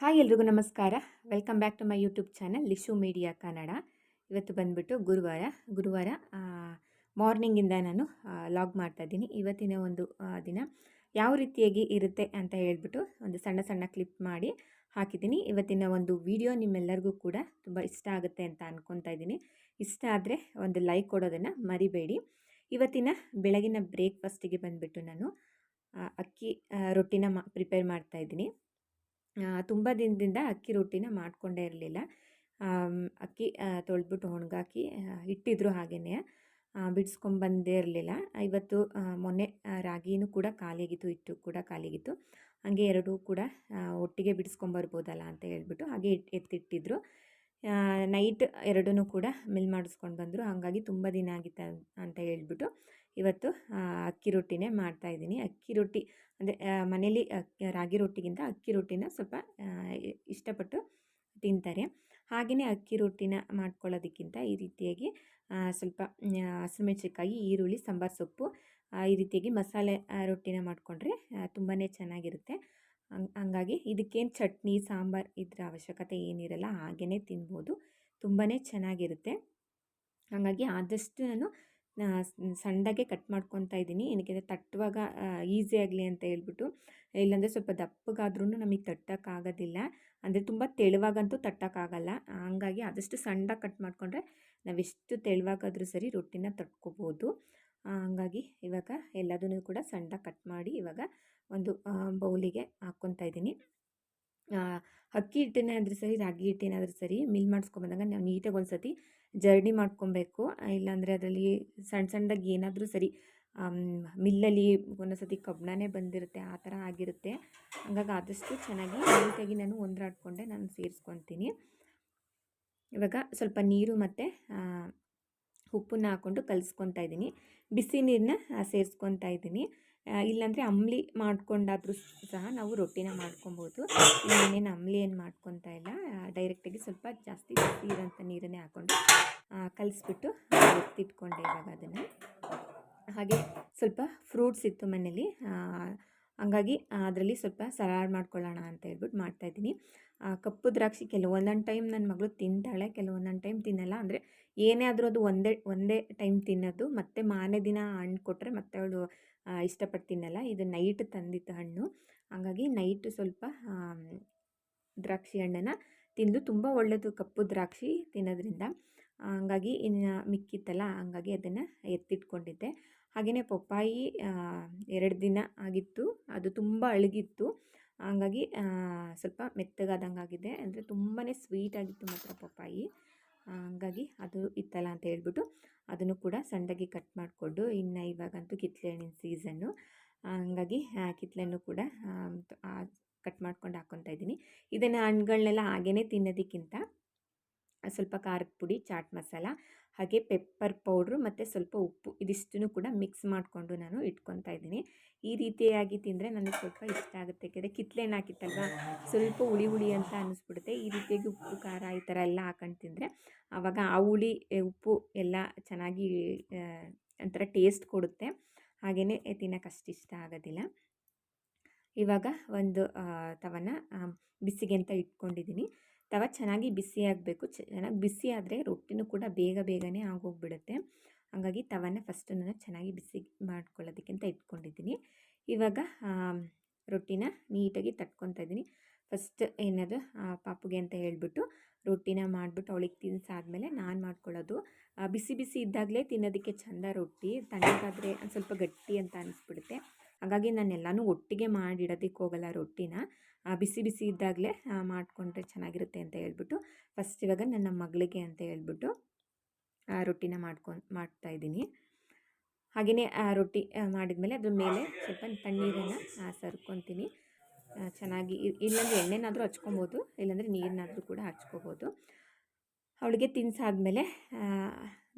Hi ಎಲ್ರಿಗೂ ನಮಸ್ಕಾರ. Welcome back to my YouTube channel Lishu media Kannada ಇವತ್ತು ಬಂದುಬಿಟ್ಟು ಗುರುವಾರ ಗುರುವಾರ ಮಾರ್ನಿಂಗಿಂದ ನಾನು ಲಾಗ್ ಮಾಡ್ತಾ ಇದ್ದೀನಿ. ಇವತ್ತಿನ ಒಂದು ದಿನ ಯಾವ ರೀತಿಯಾಗಿ ಇರುತ್ತೆ ಅಂತ ಹೇಳಿಬಿಟ್ಟು ಒಂದು ಸಣ್ಣ ಸಣ್ಣ ಕ್ಲಿಪ್ ಮಾಡಿ ಹಾಕಿದ್ದೀನಿ. ಇವತ್ತಿನ ಒಂದು ವಿಡಿಯೋ ನಿಮ್ಮೆಲ್ಲರಿಗೂ ಕೂಡ ತುಂಬ ಇಷ್ಟ ಆಗುತ್ತೆ ಅಂತ ಅಂದ್ಕೊತಾ ಇದ್ದೀನಿ. ಇಷ್ಟ ಆದರೆ ಒಂದು ಲೈಕ್ ಕೊಡೋದನ್ನು ಮರಿಬೇಡಿ. ಇವತ್ತಿನ ಬೆಳಗಿನ ಬ್ರೇಕ್ಫಾಸ್ಟಿಗೆ ಬಂದುಬಿಟ್ಟು ನಾನು ಅಕ್ಕಿ ರೊಟ್ಟಿನ ಮಾ ಪ್ರಿಪೇರ್ ಮಾಡ್ತಾ ಇದ್ದೀನಿ. ತುಂಬ ದಿನದಿಂದ ಅಕ್ಕಿ ರೊಟ್ಟಿನ ಮಾಡಿಕೊಂಡೇ ಇರಲಿಲ್ಲ. ಅಕ್ಕಿ ತೊಳೆದ್ಬಿಟ್ಟು ಒಣಗಾಕಿ ಇಟ್ಟಿದ್ರು ಹಾಗೆಯೇ ಬಿಡಿಸ್ಕೊಂಬಂದೇ ಇರಲಿಲ್ಲ. ಇವತ್ತು ಮೊನ್ನೆ ರಾಗಿನೂ ಕೂಡ ಖಾಲಿಯಾಗಿತ್ತು, ಹಿಟ್ಟು ಕೂಡ ಖಾಲಿಯಾಗಿತ್ತು. ಹಾಗೆ ಎರಡೂ ಕೂಡ ಒಟ್ಟಿಗೆ ಬಿಡಿಸ್ಕೊಂಬರ್ಬೋದಲ್ಲ ಅಂತ ಹೇಳ್ಬಿಟ್ಟು ಹಾಗೆ ಎತ್ತಿಟ್ಟಿದ್ರು. ನೈಟ್ ಎರಡೂ ಕೂಡ ಮಿಲ್ ಮಾಡಿಸ್ಕೊಂಡು ಬಂದರು. ಹಾಗಾಗಿ ತುಂಬ ದಿನ ಆಗಿತ್ತು ಅಂತ ಹೇಳ್ಬಿಟ್ಟು ಇವತ್ತು ಅಕ್ಕಿ ರೊಟ್ಟಿನೇ ಮಾಡ್ತಾಯಿದ್ದೀನಿ ಅಕ್ಕಿ ರೊಟ್ಟಿ ಅಂದರೆ ಮನೇಲಿ ರಾಗಿ ರೊಟ್ಟಿಗಿಂತ ಅಕ್ಕಿ ರೊಟ್ಟಿನ ಸ್ವಲ್ಪ ಇಷ್ಟಪಟ್ಟು ತಿಂತಾರೆ. ಹಾಗೆಯೇ ಅಕ್ಕಿ ರೊಟ್ಟಿನ ಮಾಡ್ಕೊಳ್ಳೋದಕ್ಕಿಂತ ಈ ರೀತಿಯಾಗಿ ಸ್ವಲ್ಪ ಹಸಿಮೆಣ್ಸಿನ್ಕಾಯಿ, ಈರುಳ್ಳಿ, ಸಾಂಬಾರು ಸೊಪ್ಪು ಈ ರೀತಿಯಾಗಿ ಮಸಾಲೆ ರೊಟ್ಟಿನ ಮಾಡಿಕೊಂಡ್ರೆ ತುಂಬಾ ಚೆನ್ನಾಗಿರುತ್ತೆ. ಹಂಗಾಗಿ ಇದಕ್ಕೇನು ಚಟ್ನಿ, ಸಾಂಬಾರು ಇದ್ರ ಅವಶ್ಯಕತೆ ಏನಿರಲ್ಲ ಹಾಗೆಯೇ ತಿನ್ಬೋದು. ತುಂಬಾ ಚೆನ್ನಾಗಿರುತ್ತೆ. ಹಾಗಾಗಿ ಆದಷ್ಟು ನಾನು ಸಣ್ಣದಾಗೆ ಕಟ್ ಮಾಡ್ಕೊತಾ ಇದ್ದೀನಿ. ಏನಕ್ಕೆ ತಟ್ಟುವಾಗ ಈಸಿ ಆಗಲಿ ಅಂತ ಹೇಳ್ಬಿಟ್ಟು, ಇಲ್ಲಾಂದರೆ ಸ್ವಲ್ಪ ದಪ್ಪಗಾದ್ರೂ ನಮಗೆ ತಟ್ಟೋಕ್ಕಾಗೋದಿಲ್ಲ. ಅಂದರೆ ತುಂಬ ತೆಳುವಾಗಂತೂ ತಟ್ಟೋಕ್ಕಾಗಲ್ಲ. ಹಂಗಾಗಿ ಆದಷ್ಟು ಸಣ್ಣದಾಗಿ ಕಟ್ ಮಾಡಿಕೊಂಡ್ರೆ ನಾವೆಷ್ಟು ತೆಳುವಾಗಾದರೂ ಸರಿ ರೊಟ್ಟಿನ ತಟ್ಕೋಬೋದು. ಹಂಗಾಗಿ ಇವಾಗ ಎಲ್ಲದನ್ನೂ ಕೂಡ ಸಣ್ಣ ಕಟ್ ಮಾಡಿ ಇವಾಗ ಒಂದು ಬೌಲಿಗೆ ಹಾಕ್ಕೊತಾ ಇದ್ದೀನಿ. ಅಕ್ಕಿ ಹಿಟ್ಟೇನೇ ಆದರೂ ಸರಿ, ರಾಗಿ ಹಿಟ್ಟೇನಾದರೂ ಸರಿ ಮಿಲ್ ಮಾಡಿಸ್ಕೊಂಬಂದಾಗ ನಾವು ನೀಟಾಗಿ ಒಂದು ಸತಿ ಜರ್ನಿ ಮಾಡ್ಕೊಬೇಕು. ಇಲ್ಲಾಂದರೆ ಅದರಲ್ಲಿ ಸಣ್ಣ ಸಣ್ಣದಾಗಿ ಏನಾದರೂ ಸರಿ ಮಿಲ್ಲಲ್ಲಿ ಒಂದೊಂದು ಸತಿ ಕಬ್ಬಣನೇ ಬಂದಿರುತ್ತೆ, ಆ ಥರ ಆಗಿರುತ್ತೆ. ಹಂಗಾಗಿ ಆದಷ್ಟು ಚೆನ್ನಾಗಿ ನೀಟಾಗಿ ನಾನು ಒಂದ್ರಾಡ್ಕೊಂಡೆ ನಾನು ಸೇರಿಸ್ಕೊತೀನಿ. ಇವಾಗ ಸ್ವಲ್ಪ ನೀರು ಮತ್ತು ಉಪ್ಪನ್ನ ಹಾಕ್ಕೊಂಡು ಕಲಿಸ್ಕೊತಾ ಇದ್ದೀನಿ. ಬಿಸಿ ನೀರನ್ನ ಸೇರಿಸ್ಕೊತಾ ಇದ್ದೀನಿ. ಇಲ್ಲಾಂದರೆ ಅಂಬ್ಲಿ ಮಾಡ್ಕೊಂಡಾದರೂ ಸಹ ನಾವು ರೊಟ್ಟಿನ ಮಾಡ್ಕೊಬೋದು. ಇನ್ನೇನು ಅಂಬ್ಲಿ ಏನು ಮಾಡ್ಕೊತಾ ಇಲ್ಲ. ಡೈರೆಕ್ಟಾಗಿ ಸ್ವಲ್ಪ ಜಾಸ್ತಿ ಇರೋಂಥ ನೀರನ್ನೇ ಹಾಕ್ಕೊಂಡು ಕಲಿಸ್ಬಿಟ್ಟು ಎತ್ತಿಟ್ಕೊಂಡೆ ಇವಾಗ ಅದನ್ನು. ಹಾಗೆ ಸ್ವಲ್ಪ ಫ್ರೂಟ್ಸ್ ಇತ್ತು ಮನೇಲಿ ಹಂಗಾಗಿ ಅದರಲ್ಲಿ ಸ್ವಲ್ಪ ಸಲಾಡ್ ಮಾಡ್ಕೊಳ್ಳೋಣ ಅಂತ ಹೇಳ್ಬಿಟ್ಟು ಮಾಡ್ತಾಯಿದ್ದೀನಿ ಕಪ್ಪು ದ್ರಾಕ್ಷಿ ಕೆಲವೊಂದೊಂದು ಟೈಮ್ ನನ್ನ ಮಗಳು ತಿಂತಾಳೆ ಕೆಲವೊಂದೊಂದು ಟೈಮ್ ತಿನ್ನಲ್ಲ. ಅಂದರೆ ಏನೇ ಆದರೂ ಅದು ಒಂದೇ ಒಂದೇ ಟೈಮ್ ತಿನ್ನೋದು. ಮತ್ತು ಮಾನೇ ದಿನ ಹಣ್ಣು ಕೊಟ್ಟರೆ ಮತ್ತೆ ಅವಳು ಇಷ್ಟಪಟ್ಟು ತಿನ್ನಲ್ಲ. ಇದು ನೈಟ್ ತಂದಿತ್ತು ಹಣ್ಣು. ಹಂಗಾಗಿ ನೈಟ್ ಸ್ವಲ್ಪ ದ್ರಾಕ್ಷಿ ಹಣ್ಣನ್ನು ತಿಂದು ತುಂಬ ಒಳ್ಳೆಯದು ಕಪ್ಪು ದ್ರಾಕ್ಷಿ ತಿನ್ನೋದ್ರಿಂದ. ಹಂಗಾಗಿ ಇನ್ನು ಮಿಕ್ಕಿತ್ತಲ್ಲ, ಹಂಗಾಗಿ ಅದನ್ನು ಎತ್ತಿಟ್ಕೊಂಡಿದ್ದೆ. ಹಾಗೆಯೇ ಪಪ್ಪಾಯಿ ಎರಡು ದಿನ ಆಗಿತ್ತು. ಅದು ತುಂಬ ಅಳಗಿತ್ತು. ಹಂಗಾಗಿ ಸ್ವಲ್ಪ ಮೆತ್ತಗಾದಂಗೆ ಆಗಿದೆ ಅಂದರೆ ತುಂಬಾ ಸ್ವೀಟಾಗಿತ್ತು ಮಾತ್ರ ಪಪ್ಪಾಯಿ. ಹಾಗಾಗಿ ಅದು ಇತ್ತಲ್ಲ ಅಂತ ಹೇಳ್ಬಿಟ್ಟು ಅದನ್ನು ಕೂಡ ಸಣ್ಣದಾಗಿ ಕಟ್ ಮಾಡಿಕೊಂಡು ಇನ್ನು ಇವಾಗಂತೂ ಕಿತ್ತಲೆ ಹಣ್ಣಿನ ಸೀಸನ್ನು ಹಂಗಾಗಿ ಕಿತ್ತಳೆಹಣ್ಣು ಕೂಡ ಕಟ್ ಮಾಡ್ಕೊಂಡು ಹಾಕ್ಕೊತಾ ಇದ್ದೀನಿ. ಇದನ್ನು ಹಣ್ಣುಗಳನ್ನೆಲ್ಲ ಹಾಗೇ ತಿನ್ನೋದಕ್ಕಿಂತ ಸ್ವಲ್ಪ ಖಾರದ ಪುಡಿ, ಚಾಟ್ ಮಸಾಲ, ಹಾಗೆ ಪೆಪ್ಪರ್ ಪೌಡ್ರು ಮತ್ತು ಸ್ವಲ್ಪ ಉಪ್ಪು ಇದಿಷ್ಟನ್ನು ಕೂಡ ಮಿಕ್ಸ್ ಮಾಡಿಕೊಂಡು ನಾನು ಇಟ್ಕೊತಾ ಇದ್ದೀನಿ. ಈ ರೀತಿಯಾಗಿ ತಿಂದರೆ ನನಗೆ ಸ್ವಲ್ಪ ಇಷ್ಟ ಆಗುತ್ತೆ. ಯಾಕೆಂದರೆ ಹಣ್ಣು ಹಾಕಿತ್ತಲ್ವ? ಸ್ವಲ್ಪ ಹುಳಿ ಹುಳಿ ಅಂತ ಅನ್ನಿಸ್ಬಿಡುತ್ತೆ ಈ ರೀತಿಯಾಗಿ ಉಪ್ಪು, ಖಾರ ಈ ಥರ ಎಲ್ಲ ಹಾಕೊಂಡು ತಿಂದರೆ ಆವಾಗ ಆ ಹುಳಿ ಉಪ್ಪು ಎಲ್ಲ ಚೆನ್ನಾಗಿ ಒಂಥರ ಟೇಸ್ಟ್ ಕೊಡುತ್ತೆ. ಹಾಗೆಯೇ ತಿನ್ನೋಕೆ ಇಷ್ಟ ಆಗೋದಿಲ್ಲ. ಇವಾಗ ಒಂದು ತವನ ಬಿಸಿಗೆ ಅಂತ ಇಟ್ಕೊಂಡಿದ್ದೀನಿ. ತವ ಚೆನ್ನಾಗಿ ಬಿಸಿ ಆಗಬೇಕು ಚೆನ್ನಾಗಿ ಬಿಸಿ ಆದರೆ ರೊಟ್ಟಿನೂ ಕೂಡ ಬೇಗ ಬೇಗನೆ ಆಗೋಗ್ಬಿಡುತ್ತೆ. ಹಾಗಾಗಿ ತವನ ಫಸ್ಟು ನಾನು ಚೆನ್ನಾಗಿ ಬಿಸಿ ಮಾಡ್ಕೊಳ್ಳೋದಕ್ಕೆ ಅಂತ ಇಟ್ಕೊಂಡಿದ್ದೀನಿ. ಇವಾಗ ರೊಟ್ಟಿನ ನೀಟಾಗಿ ತಟ್ಕೊತಾ ಇದ್ದೀನಿ. ಫಸ್ಟ್ ಏನದು ಪಾಪುಗೆ ಅಂತ ಹೇಳಿಬಿಟ್ಟು ರೊಟ್ಟಿನ ಮಾಡಿಬಿಟ್ಟು ಅವಳಿಗೆ ತಿನ್ಸಾದ್ಮೇಲೆ ನಾನು ಮಾಡ್ಕೊಳ್ಳೋದು. ಬಿಸಿ ಬಿಸಿ ಇದ್ದಾಗಲೇ ತಿನ್ನೋದಕ್ಕೆ ಚೆಂದ ರೊಟ್ಟಿ. ತಣ್ಣಗಾದರೆ ಸ್ವಲ್ಪ ಗಟ್ಟಿ ಅಂತ ಅನಿಸ್ಬಿಡುತ್ತೆ. ಹಾಗಾಗಿ ನಾನು ಎಲ್ಲನೂ ಒಟ್ಟಿಗೆ ಮಾಡಿಡೋದಕ್ಕೆ ಹೋಗಲ್ಲ ರೊಟ್ಟಿನ. ಬಿಸಿ ಬಿಸಿ ಇದ್ದಾಗಲೇ ಮಾಡಿಕೊಂಡ್ರೆ ಚೆನ್ನಾಗಿರುತ್ತೆ ಅಂತ ಹೇಳ್ಬಿಟ್ಟು ಫಸ್ಟ್ ಇವಾಗ ನನ್ನ ಮಗಳಿಗೆ ಅಂತ ಹೇಳ್ಬಿಟ್ಟು ರೊಟ್ಟಿನ ಮಾಡ್ಕೊಂಡು ಮಾಡ್ತಾಯಿದ್ದೀನಿ ಹಾಗೆಯೇ ರೊಟ್ಟಿ ಮಾಡಿದ್ಮೇಲೆ ಅದ್ರ ಮೇಲೆ ಸ್ವಲ್ಪ ತಣ್ಣೀರನ್ನು ಸರ್ಕೊತೀನಿ. ಚೆನ್ನಾಗಿ ಇಲ್ಲಾಂದರೆ ಎಣ್ಣೆನಾದರೂ ಹಚ್ಕೊಬೋದು, ಇಲ್ಲಾಂದರೆ ನೀರನ್ನಾದರೂ ಕೂಡ ಹಚ್ಕೋಬೋದು. ಅವಳಿಗೆ ತಿನ್ಸಾದ್ಮೇಲೆ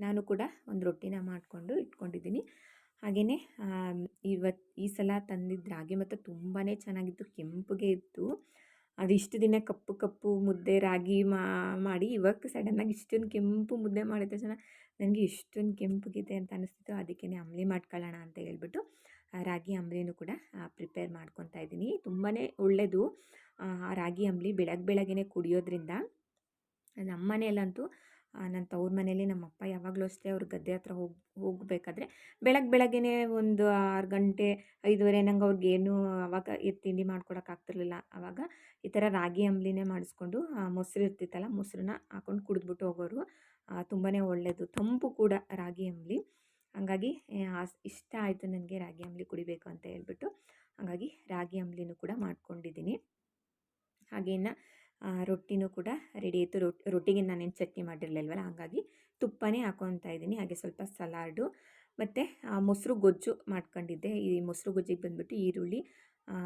ನಾನು ಕೂಡ ಒಂದು ರೊಟ್ಟಿನ ಮಾಡಿಕೊಂಡು ಇಟ್ಕೊಂಡಿದ್ದೀನಿ. ಹಾಗೆಯೇ ಇವತ್ತು ಈ ಸಲ ತಂದಿದ್ದ ರಾಗಿ ಮತ್ತು ತುಂಬಾ ಚೆನ್ನಾಗಿತ್ತು, ಕೆಂಪಗೆ ಇತ್ತು. ಅದು ಇಷ್ಟು ದಿನ ಕಪ್ಪು ಕಪ್ಪು ಮುದ್ದೆ ರಾಗಿ ಮಾಡಿ ಇವಾಗ ಸಡನ್ನಾಗಿ ಇಷ್ಟೊಂದು ಕೆಂಪು ಮುದ್ದೆ ಮಾಡಿದ ತಕ್ಷಣ ನನಗೆ ಇಷ್ಟೊಂದು ಕೆಂಪಗಿದೆ ಅಂತ ಅನಿಸ್ತಿತ್ತು. ಅದಕ್ಕೆ ಅಂಬಲಿ ಮಾಡ್ಕೊಳ್ಳೋಣ ಅಂತ ಹೇಳ್ಬಿಟ್ಟು ರಾಗಿ ಅಂಬಲಿನೂ ಕೂಡ ಪ್ರಿಪೇರ್ ಮಾಡ್ಕೊತಾ ಇದ್ದೀನಿ. ತುಂಬಾ ಒಳ್ಳೆಯದು ರಾಗಿ ಅಂಬಲಿ ಬೆಳಗ್ಗೆ ಬೆಳಗ್ಗೆ ಕುಡಿಯೋದ್ರಿಂದ ನಮ್ಮ ಮನೆಯಲ್ಲಂತೂ ನನ್ನ ತವ್ರ ಮನೇಲಿ ನಮ್ಮ ಅಪ್ಪ ಯಾವಾಗಲೂ ಅಷ್ಟೇ ಅವ್ರ ಗದ್ದೆ ಹತ್ರ ಹೋಗಿ, ಹೋಗಬೇಕಾದ್ರೆ ಬೆಳಗ್ಗೆ ಬೆಳಗ್ಗೆನೇ ಒಂದು ಆರು ಗಂಟೆ ಐದುವರೆ ನಂಗೆ ಅವ್ರಿಗೇನು ಅವಾಗ ಇದು ತಿಂಡಿ ಮಾಡ್ಕೊಡೋಕ್ಕಾಗ್ತಿರ್ಲಿಲ್ಲ ಆವಾಗ ಈ ಥರ ರಾಗಿ ಅಂಬ್ಲಿನೇ ಮಾಡಿಸ್ಕೊಂಡು ಮೊಸರು ಇರ್ತಿತ್ತಲ್ಲ ಮೊಸರನ್ನ ಹಾಕೊಂಡು ಕುಡಿದ್ಬಿಟ್ಟು ಹೋಗೋರು. ತುಂಬಾ ಒಳ್ಳೆಯದು ತಂಪು ಕೂಡ ರಾಗಿ ಅಂಬ್ಲಿ. ಹಾಗಾಗಿ ಇಷ್ಟ ಆಯಿತು ನನಗೆ ರಾಗಿ ಅಂಬ್ಲಿ ಕುಡಿಬೇಕು ಅಂತ ಹೇಳ್ಬಿಟ್ಟು ಹಾಗಾಗಿ ರಾಗಿ ಅಂಬ್ಲಿನೂ ಕೂಡ ಮಾಡ್ಕೊಂಡಿದ್ದೀನಿ. ಹಾಗೆ ರೊಟ್ಟಿನೂ ಕೂಡ ರೆಡಿ ಆಯಿತು ರೊಟ್ಟಿ ರೊಟ್ಟಿಗೆ ನಾನೇನು ಚಟ್ನಿ ಮಾಡಿರಲಿಲ್ವಲ್ಲ, ಹಾಗಾಗಿ ತುಪ್ಪನೇ ಹಾಕೊತಾ ಇದ್ದೀನಿ. ಹಾಗೆ ಸ್ವಲ್ಪ ಸಲಾಡು, ಮತ್ತು ಮೊಸರು ಗೊಜ್ಜು ಮಾಡ್ಕೊಂಡಿದ್ದೆ. ಈ ಮೊಸರು ಗೊಜ್ಜಿಗೆ ಬಂದುಬಿಟ್ಟು ಈರುಳ್ಳಿ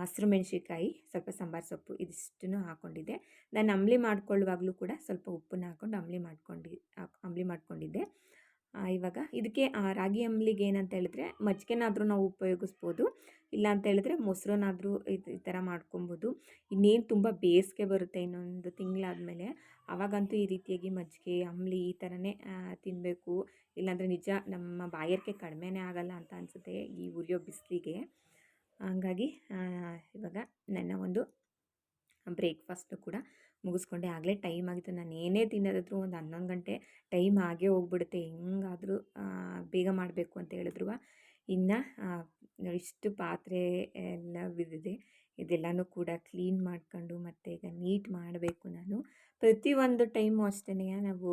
ಹಸಿರು ಮೆಣಸಿನ್ಕಾಯಿ ಸ್ವಲ್ಪ ಸಾಂಬಾರು ಸೊಪ್ಪು ಇದಿಷ್ಟನ್ನು ಹಾಕ್ಕೊಂಡಿದ್ದೆ ನಾನು ಅಂಬಲಿ ಮಾಡ್ಕೊಳ್ಳುವಾಗಲೂ ಕೂಡ ಸ್ವಲ್ಪ ಉಪ್ಪನ್ನ ಹಾಕ್ಕೊಂಡು ಅಂಬಲಿ ಮಾಡ್ಕೊಂಡು ಅಂಬಲಿ ಮಾಡ್ಕೊಂಡಿದ್ದೆ. ಇವಾಗ ಇದಕ್ಕೆ ರಾಗಿ ಅಂಬ್ಲಿಗೆ ಏನಂತ ಹೇಳಿದ್ರೆ ಮಜ್ಜಿಗೆನಾದರೂ ನಾವು ಉಪಯೋಗಿಸ್ಬೋದು. ಇಲ್ಲ ಅಂತ ಹೇಳಿದ್ರೆ ಮೊಸರನ್ನಾದರೂ ಈ ಥರ ಮಾಡ್ಕೊಬೋದು. ಇನ್ನೇನು ತುಂಬ ಬೇಸಿಗೆ ಬರುತ್ತೆ ಇನ್ನೊಂದು ತಿಂಗಳಾದಮೇಲೆ. ಆವಾಗಂತೂ ಈ ರೀತಿಯಾಗಿ ಮಜ್ಜಿಗೆ, ಅಂಬ್ಲಿ ಈ ಥರನೇ ತಿನ್ನಬೇಕು ಇಲ್ಲಾಂದರೆ ನಿಜ ನಮ್ಮ ಬಾಯಾರಿಕೆ ಕಡಿಮೆನೇ ಆಗಲ್ಲ ಅಂತ ಅನಿಸುತ್ತೆ ಈ ಉರಿಯೋ ಬಿಸಿಲಿಗೆ. ಹಂಗಾಗಿ ಇವಾಗ ನನ್ನ ಒಂದು ಬ್ರೇಕ್ಫಾಸ್ಟು ಕೂಡ ಮುಗಿಸ್ಕೊಂಡೆ. ಆಗಲೇ ಟೈಮ್ ಆಗಿತ್ತು. ನಾನು ಏನೇ ತಿನ್ನೋದಾದ್ರೂ ಒಂದು ಹನ್ನೊಂದು ಗಂಟೆ ಟೈಮ್ ಆಗೇ ಹೋಗ್ಬಿಡುತ್ತೆ. ಹೆಂಗಾದರೂ ಬೇಗ ಮಾಡಬೇಕು ಅಂತ ಹೇಳಿದ್ರು. ಇನ್ನು ಇಷ್ಟು ಪಾತ್ರೆ ಎಲ್ಲ ಬಿದ್ದಿದೆ. ಇದೆಲ್ಲನೂ ಕೂಡ ಕ್ಲೀನ್ ಮಾಡ್ಕೊಂಡು ಮತ್ತು ಈಗ ನೀಟ್ ಮಾಡಬೇಕು ನಾನು. ಪ್ರತಿಯೊಂದು ಟೈಮು ಅಷ್ಟೇ ನಾವು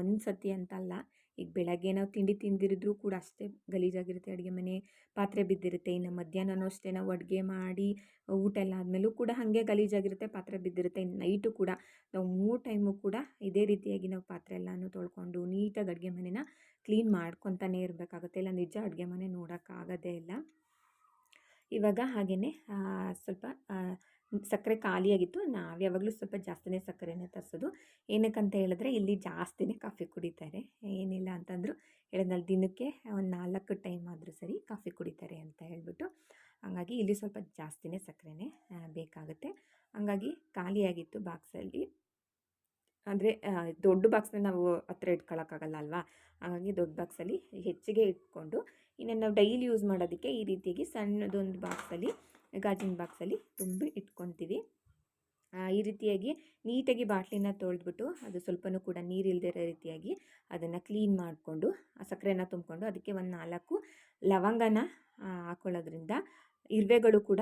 ಒಂದು ಸತಿ ಅಂತಲ್ಲ ಈಗ ಬೆಳಗ್ಗೆ ನಾವು ತಿಂಡಿ ತಿಂದಿರಿದ್ರೂ ಕೂಡ ಅಷ್ಟೇ ಗಲೀಜಾಗಿರುತ್ತೆ, ಅಡುಗೆ ಮನೆ ಪಾತ್ರೆ ಬಿದ್ದಿರುತ್ತೆ, ಇನ್ನು ಮಧ್ಯಾಹ್ನವೂ ಅಷ್ಟೇ ನಾವು ಅಡುಗೆ ಮಾಡಿ ಊಟ ಎಲ್ಲ ಆದಮೇಲೂ ಕೂಡ ಹಾಗೆ ಗಲೀಜಾಗಿರುತ್ತೆ, ಪಾತ್ರೆ ಬಿದ್ದಿರುತ್ತೆ, ಇನ್ನು ನೈಟು ಕೂಡ ನಾವು ಮೂರು ಟೈಮು ಕೂಡ ಇದೇ ರೀತಿಯಾಗಿ ನಾವು ಪಾತ್ರೆ ಎಲ್ಲನೂ ತೊಳ್ಕೊಂಡು ನೀಟಾಗಿ ಅಡುಗೆ ಮನೆನ ಕ್ಲೀನ್ ಮಾಡ್ಕೊತಾನೆ ಇರಬೇಕಾಗುತ್ತೆ. ಇಲ್ಲ ನಿಜ ಅಡುಗೆ ಮನೆ ನೋಡೋಕ್ಕಾಗೋದೇ ಇಲ್ಲ. ಇವಾಗ ಹಾಗೆಯೇ ಸ್ವಲ್ಪ ಸಕ್ಕರೆ ಖಾಲಿಯಾಗಿತ್ತು. ನಾವು ಯಾವಾಗಲೂ ಸ್ವಲ್ಪ ಜಾಸ್ತಿನೇ ಸಕ್ಕರೆನೇ ತರಿಸೋದು. ಏನಕ್ಕಂತ ಹೇಳಿದ್ರೆ ಇಲ್ಲಿ ಜಾಸ್ತಿನೇ ಕಾಫಿ ಕುಡಿತಾರೆ. ಏನಿಲ್ಲ ಅಂತಂದರೂ ಹೇಳಿದ್ನಲ್ಲಿ, ದಿನಕ್ಕೆ ಒಂದು ನಾಲ್ಕು ಟೈಮ್ ಆದರೂ ಸರಿ ಕಾಫಿ ಕುಡಿತಾರೆ ಅಂತ ಹೇಳ್ಬಿಟ್ಟು. ಹಾಗಾಗಿ ಇಲ್ಲಿ ಸ್ವಲ್ಪ ಜಾಸ್ತಿನೇ ಸಕ್ಕರೆನೇ ಬೇಕಾಗುತ್ತೆ. ಹಾಗಾಗಿ ಖಾಲಿಯಾಗಿತ್ತು ಬಾಕ್ಸಲ್ಲಿ. ಅಂದರೆ ದೊಡ್ಡ ಬಾಕ್ಸ್ನ ನಾವು ಹತ್ರ ಇಟ್ಕೊಳ್ಳೋಕ್ಕಾಗಲ್ಲ ಅಲ್ವಾ? ಹಾಗಾಗಿ ದೊಡ್ಡ ಬಾಕ್ಸಲ್ಲಿ ಹೆಚ್ಚಿಗೆ ಇಟ್ಕೊಂಡು ಇನ್ನೇನು ನಾವು ಡೈಲಿ ಯೂಸ್ ಮಾಡೋದಕ್ಕೆ ಈ ರೀತಿಯಾಗಿ ಸಣ್ಣದೊಂದು ಬಾಕ್ಸಲ್ಲಿ ಗಾಜಿನ ಬಾಕ್ಸಲ್ಲಿ ತುಂಬಿ ಇಟ್ಕೊತೀವಿ ಈ ರೀತಿಯಾಗಿ ನೀಟಾಗಿ ಬಾಟ್ಲಿನ ತೊಳೆದ್ಬಿಟ್ಟು ಅದು ಸ್ವಲ್ಪನೂ ಕೂಡ ನೀರಿಲ್ಲದೆ ಇರೋ ರೀತಿಯಾಗಿ ಅದನ್ನು ಕ್ಲೀನ್ ಮಾಡಿಕೊಂಡು, ಆ ಸಕ್ಕರೆನ ತುಂಬಿಕೊಂಡು ಅದಕ್ಕೆ ಒಂದು ನಾಲ್ಕು ಲವಂಗನ ಹಾಕೊಳ್ಳೋದ್ರಿಂದ ಇರುವೆಗಳು ಕೂಡ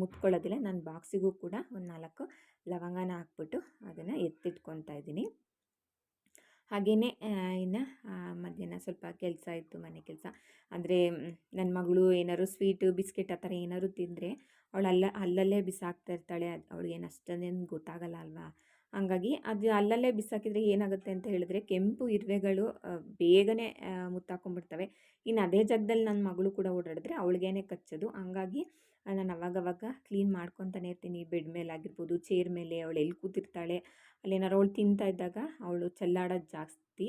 ಮುತ್ಕೊಳ್ಳೋದಿಲ್ಲ ನಾನು ಬಾಕ್ಸಿಗೂ ಕೂಡ ಒಂದು ನಾಲ್ಕು ಲವಂಗನ ಹಾಕ್ಬಿಟ್ಟು ಅದನ್ನು ಎತ್ತಿಟ್ಕೊತಾ ಇದ್ದೀನಿ. ಹಾಗೆಯೇ ಇನ್ನು ಮಧ್ಯಾಹ್ನ ಸ್ವಲ್ಪ ಕೆಲಸ ಇತ್ತು ಮನೆ ಕೆಲಸ. ಅಂದರೆ ನನ್ನ ಮಗಳು ಏನಾದ್ರು ಸ್ವೀಟು, ಬಿಸ್ಕೆಟ್ ಆ ಥರ ಏನಾದ್ರು ತಿಂದರೆ ಅವಳು ಅಲ್ಲ ಅಲ್ಲಲ್ಲೇ ಬಿಸಾಕ್ತಾ ಇರ್ತಾಳೆ. ಅದು ಅವಳಿಗೇನು ಅಷ್ಟೊಂದೇನು ಗೊತ್ತಾಗಲ್ಲ ಅಲ್ವಾ? ಹಾಗಾಗಿ ಅದು ಅಲ್ಲಲ್ಲೇ ಬಿಸಾಕಿದರೆ ಏನಾಗುತ್ತೆ ಅಂತ ಹೇಳಿದ್ರೆ ಕೆಂಪು ಇರುವೆಗಳು ಬೇಗನೆ ಮುತ್ತಾಕೊಂಡ್ಬಿಡ್ತವೆ ಇನ್ನು ಅದೇ ಜಾಗದಲ್ಲಿ ನನ್ನ ಮಗಳು ಕೂಡ ಓಡಾಡಿದ್ರೆ ಅವಳಿಗೇನೆ ಕಚ್ಚೋದು. ಹಂಗಾಗಿ ನಾನು ಅವಾಗವಾಗ ಕ್ಲೀನ್ ಮಾಡ್ಕೊತಾನೆ ಇರ್ತೀನಿ. ಬೆಡ್ ಮೇಲೆ ಆಗಿರ್ಬೋದು ಚೇರ್ ಮೇಲೆ ಅವಳು ಎಲ್ಲಿ ಕೂತಿರ್ತಾಳೆ ಅಲ್ಲೇನಾರು ಅವಳು ತಿಂತಾ ಇದ್ದಾಗ ಅವಳು ಚೆಲ್ಲಾಡೋದು ಜಾಸ್ತಿ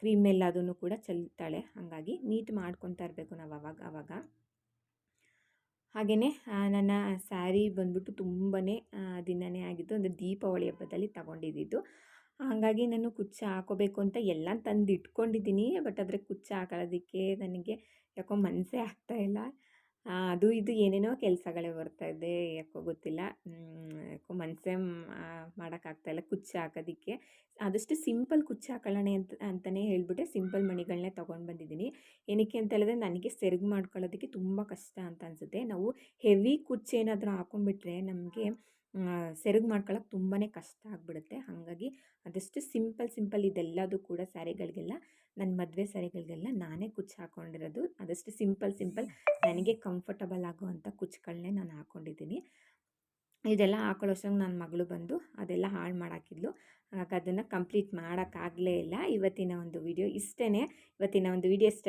ಕ್ರೀಮ್ ಅದನ್ನು ಕೂಡ ಚೆಲ್ತಾಳೆ. ಹಾಗಾಗಿ ನೀಟ್ ಮಾಡ್ಕೊತಾ ಇರಬೇಕು ನಾವು ಅವಾಗ ಅವಾಗ. ಹಾಗೆಯೇ ನನ್ನ ಸ್ಯಾರಿ ಬಂದ್ಬಿಟ್ಟು ತುಂಬಾ ದಿನವೇ ಆಗಿದ್ದು, ಅಂದರೆ ದೀಪಾವಳಿ ಹಬ್ಬದಲ್ಲಿ ತಗೊಂಡಿದ್ದು ಹಾಗಾಗಿ ನಾನು ಕುಚ್ಚ ಹಾಕೋಬೇಕು ಅಂತ ಎಲ್ಲ ತಂದು ಇಟ್ಕೊಂಡಿದ್ದೀನಿ ಬಟ್ ಆದರೆ ಕುಚ್ಚ ಹಾಕೊಳ್ಳೋದಕ್ಕೆ ನನಗೆ ಯಾಕೋ ಮನಸ್ಸೇ ಆಗ್ತಾಯಿಲ್ಲ ಅದು ಇದು ಏನೇನೋ ಕೆಲಸಗಳೇ ಬರ್ತಾಯಿದೆ ಯಾಕೋ ಗೊತ್ತಿಲ್ಲ. ಯಾಕೋ ಮನಸ್ಸೇ ಮಾಡೋಕ್ಕಾಗ್ತಾಯಿಲ್ಲ ಕುಚ್ಚು ಹಾಕೋದಕ್ಕೆ. ಆದಷ್ಟು ಸಿಂಪಲ್ ಕುಚ್ಚು ಹಾಕೊಳ್ಳೋಣ ಅಂತ ಅಂತಲೇ ಹೇಳಿಬಿಟ್ಟೆ ಸಿಂಪಲ್ ಮಣಿಗಳನ್ನೇ ತೊಗೊಂಡು ಬಂದಿದ್ದೀನಿ. ಏನಕ್ಕೆ ಅಂತ ಹೇಳಿದ್ರೆ ನನಗೆ ಸೆರಗು ಮಾಡ್ಕೊಳ್ಳೋದಕ್ಕೆ ತುಂಬ ಕಷ್ಟ ಅಂತ ಅನಿಸುತ್ತೆ. ನಾವು ಹೆವಿ ಕುಚ್ಚು ಏನಾದರೂ ಹಾಕೊಂಡ್ಬಿಟ್ರೆ ನಮಗೆ ಸೆರಗು ಮಾಡ್ಕೊಳ್ಳೋಕೆ ತುಂಬಾ ಕಷ್ಟ ಆಗಿಬಿಡುತ್ತೆ. ಹಾಗಾಗಿ ಆದಷ್ಟು ಸಿಂಪಲ್ ಸಿಂಪಲ್ ಇದೆಲ್ಲದೂ ಕೂಡ ಸ್ಯಾರಿಗಳಿಗೆಲ್ಲ ನನ್ನ ಮದುವೆ ಸರಿಗಳಿಗೆಲ್ಲ ನಾನೇ ಕುಚ್ಚು ಹಾಕ್ಕೊಂಡಿರೋದು ಅದಷ್ಟು ಸಿಂಪಲ್ ಸಿಂಪಲ್ ನನಗೆ ಕಂಫರ್ಟಬಲ್ ಆಗುವಂಥ ಕುಚ್ಚುಗಳನ್ನೇ ನಾನು ಹಾಕ್ಕೊಂಡಿದ್ದೀನಿ ಇದೆಲ್ಲ ಹಾಕೊಳ್ಳೋಷ್ಟಂಗೆ ನನ್ನ ಮಗಳು ಬಂದು ಅದೆಲ್ಲ ಹಾಳು ಮಾಡಾಕಿದ್ಲು. ಹಾಗಾಗಿ ಅದನ್ನು ಕಂಪ್ಲೀಟ್ ಮಾಡೋಕ್ಕಾಗಲೇ ಇಲ್ಲ. ಇವತ್ತಿನ ಒಂದು ವಿಡಿಯೋ ಇಷ್ಟೇ ಇವತ್ತಿನ ಒಂದು ವಿಡಿಯೋ ಇಷ್ಟ